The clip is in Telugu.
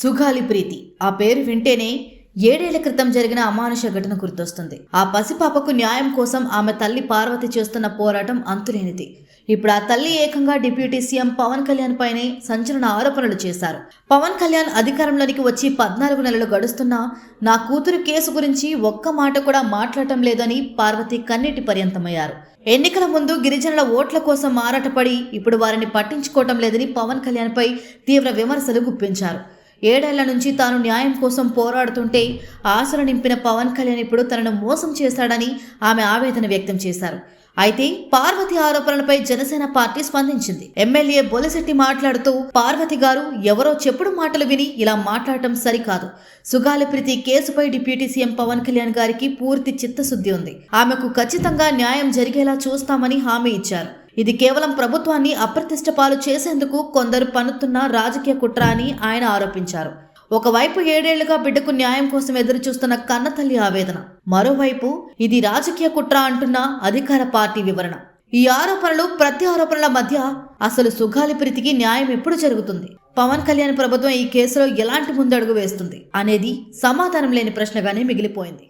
సుగాలి ప్రీతి. ఆ పేరు వింటేనే ఏడేళ్ళ క్రితం జరిగిన అమానుష ఘటన గుర్తొస్తుంది. ఆ పసిపాపకు న్యాయం కోసం ఆమె తల్లి పార్వతి చేస్తున్న పోరాటం అంతులేనిది. ఇప్పుడు ఆ తల్లి ఏకంగా డిప్యూటీ సీఎం పవన్ కళ్యాణ్ పైనే సంచలన ఆరోపణలు చేశారు. పవన్ కళ్యాణ్ అధికారంలోనికి వచ్చి పద్నాలుగు నెలలు గడుస్తున్నా నా కూతురు కేసు గురించి ఒక్క మాట కూడా మాట్లాడటం లేదని పార్వతి కన్నీటి పర్యంతమయ్యారు. ఎన్నికల ముందు గిరిజనుల ఓట్ల కోసం ఆరాటపడి ఇప్పుడు వారిని పట్టించుకోవటం లేదని పవన్ కళ్యాణ్పై తీవ్ర విమర్శలు గుప్పించారు. ఏడేళ్ళ నుంచి తాను న్యాయం కోసం పోరాడుతుంటే ఆశలు నింపిన పవన్ కళ్యాణ్ ఇప్పుడు తనను మోసం చేశాడని ఆమె ఆవేదన వ్యక్తం చేశారు. అయితే పార్వతి ఆరోపణలపై జనసేన పార్టీ స్పందించింది. ఎమ్మెల్యే బొలిశెట్టి మాట్లాడుతూ పార్వతి గారు ఎవరో చెప్పుడు మాటలు విని ఇలా మాట్లాడటం సరికాదు. సుగాలి ప్రీతి కేసుపై డిప్యూటీ సీఎం పవన్ కళ్యాణ్ గారికి పూర్తి చిత్తశుద్ధి ఉంది. ఆమెకు ఖచ్చితంగా న్యాయం జరిగేలా చూస్తామని హామీ ఇచ్చారు. ఇది కేవలం ప్రభుత్వాన్ని అప్రతిష్ట పాలు చేసేందుకు కొందరు పన్నుతున్న రాజకీయ కుట్ర అని ఆయన ఆరోపించారు. ఒకవైపు ఏడేళ్ళుగా బిడ్డకు న్యాయం కోసం ఎదురు చూస్తున్న కన్నతల్లి ఆవేదన మరోవైపు ఇది రాజకీయ కుట్ర అంటున్న అధికార పార్టీ వివరణ. ఈ ఆరోపణలు ప్రతి ఆరోపణల మధ్య అసలు సుగాలి ప్రీతికి న్యాయం ఎప్పుడు జరుగుతుంది? పవన్ కళ్యాణ్ ప్రభుత్వం ఈ కేసులో ఎలాంటి ముందడుగు వేస్తుంది అనేది సమాధానం లేని ప్రశ్నగానే మిగిలిపోయింది.